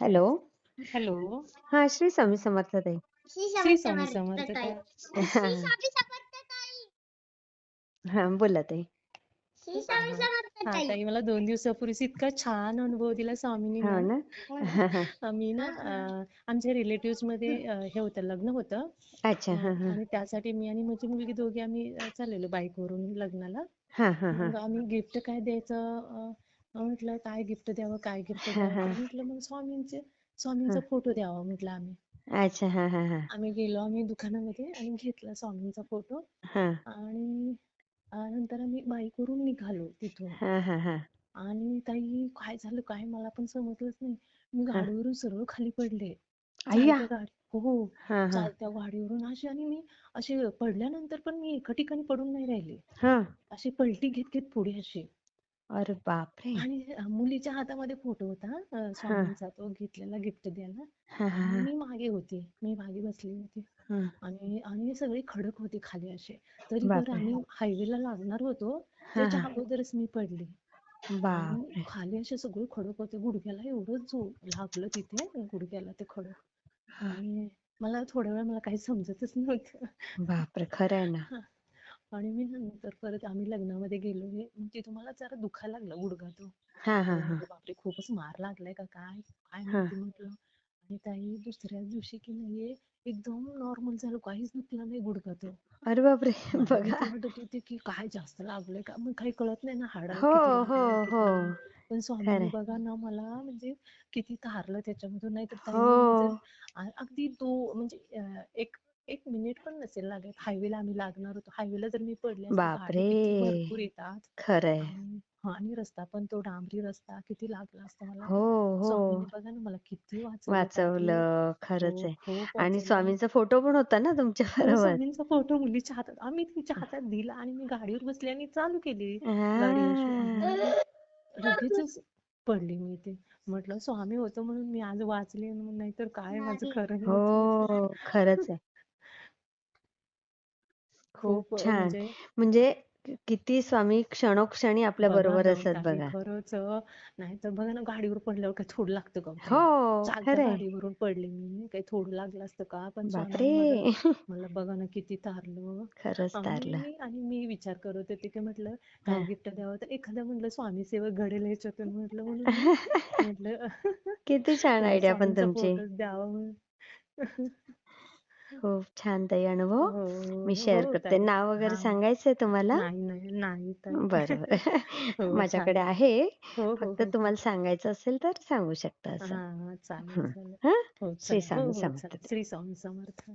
Hello. Hello. हा श्री स्वामी समर्थ ताई. श्री स्वामी समर्थ ताई. हा बोला ताई. हा ताई. मला दोन दिवसापूर्वीच इतका छान अनुभव दिला स्वामींनी हो ना. आम्ही ना अं, आमच्या रिलेटिव्हमध्ये अं, हे होतं लग्न होतं. अच्छा हा अं, हा. आणि त्यासाठी मी आणि माझी मुलगी दोघी आम्ही अं, चाललेलो बाईक वरून लग्नाला. हा हा हा. मग आम्ही गिफ्ट काय द्यायचं अं, म्हटलं काय गिफ्ट द्यावं काय गिफ्ट हा, द्यावं? हा. तर म्हटलं मग स्वामींचे स्वामींचा फोटो द्यावा म्हटलं आम्ही. अच्छा हा हा हा. आम्ही गेलो आम्ही दुकानामध्ये आणि घेतला स्वामींचा फोटो हा. आणि अं, नंतर आम्ही बाईक वरून निघालो तिथून. हा हा हा. आणि ताई काय झालं काय? मला पण समजलंच नाही. मी हा. गाडीवरून सरळ खाली पडले. अय्या चालत्या गाडी हो हा. हा चालत्या गाडीवरून अशी आणि मी असे पडल्यानंतर पण मी एका ठिकाणी पडून नाही राहिले. हा. अशी पलटी घेत घेत पुढे अशी. अरे बापरे! आणि मुलीच्या हातामध्ये फोटो होता अं, स्वामींचा तो घेतलेला गिफ्ट द्यायला. हा हा आणि हा. मी मागे होते मी मागे बसली होती. हा. आणि आणि सगळे खडक होते खाली असे. तरी बरं बापरे. आम्ही हायवेला लागणार होतो हा त्याच्या हा. अगोदरच मी पडले. आणि बापरे! खाली असे सगळे खडक होते गुडघ्याला एवढं जो लागलं तिथे गुडघ्याला ते खडक. हा. आणि मला थोड्या वेळ मला काही समजतच नव्हतं. बापरे! खरं आहे ना आणि मी नंतर परत आम्ही लग्नामध्ये गेलो. हे तिथं मला जरा दुखायला लागला गुडघा तो. हा हा हा. म्हटलं बापरे खूपच मार लागलाय का काय? काय. माहिती म्हटलं? आणि ताई दुसऱ्या दिवशी की नाहीये एकदम नॉर्मल झालं. काहीच दुखला नाही गुडघा तो. अरे बापरे बघा. भीती वाटत होती की काय जास्त लागलंय का? मग काही कळत नाही ना हाडाला हो किती हो लागलंय किती हो. नाही. पण स्वामींनी खरंय. बघा ना मला म्हणजे किती तारलं त्याच्यामधून. नाही तर ताई हो. मी जर आ- अगदी तो म्हणजे अं, एक एक मिनिट पण नसेल लागत. हायवेला आम्ही लागणार होतो. हायवेला जर मी पडले असते गाडी किती बापरे. भरपूर येतात. खरंय. आणि हा, आणि रस्ता पण तो डांबरी रस्ता किती लागला असता मला. हो हो. बघा ना मला किती वाचवलं ताई. वाचवलं. खरंच हो, आहे. खूप आणि वाचवलं. स्वामींचा फोटो पण होता ना तुमच्या हो, बरोबर? स्वामींचा फोटो मुलीच्या हातात आम्ही तिच्या हातात दिला आणि मी गाडीवर बसले आणि चालू केली. गाडी अशी हा. आणि लगेचच पडली मी ते म्हटलं स्वामी होतो म्हणून मी आज वाचले नाहीतर काय माझं खरं नव्हतं. हो खरंच आहे. खूप छान. म्हणजे म्हणजे किती स्वामी क्षणोक्षणी आपल्या बघा बरोबर ना असत ताई, बघा. खरंच नाहीतर बघा ना गाडीवर पडल्यावर काय थोडं लागतं का? हो? चालत्या खरंय. गाडीवरून पडले मी काही थोडं लागलं असतं का? पण बापरे! स्वामींनी मला मला बघा ना किती तारलं खरंच तारलं. आणि आणि मी विचार करत होते की म्हटलं हा. काय गिफ्ट द्यावं? तर एखादं म्हटलं स्वामी सेवक घडेल ह्याच्यातून म्हटलं म्हणून. मी म्हटलं किती छान आयडिया पण स्वामींचा तुमची. फोटोच द्यावा म्हणून खूप छान ताई अनुभव. हो मी शेअर हो करते. ताई. नाव वगैरे हा. सांगायचंय तुम्हाला? नाही नाही नाही ताई. बरं. बरं हो माझ्याकडे चालेल आहे. हो हो फक्त हो. तुम्हाला सांगायचं असेल तर सांगू शकता असं. हा हा चालेल हं. चालेल. हं? हो श्री चालेल. हो स्वामी हो समर्थ श्री स्वामी समर्थ.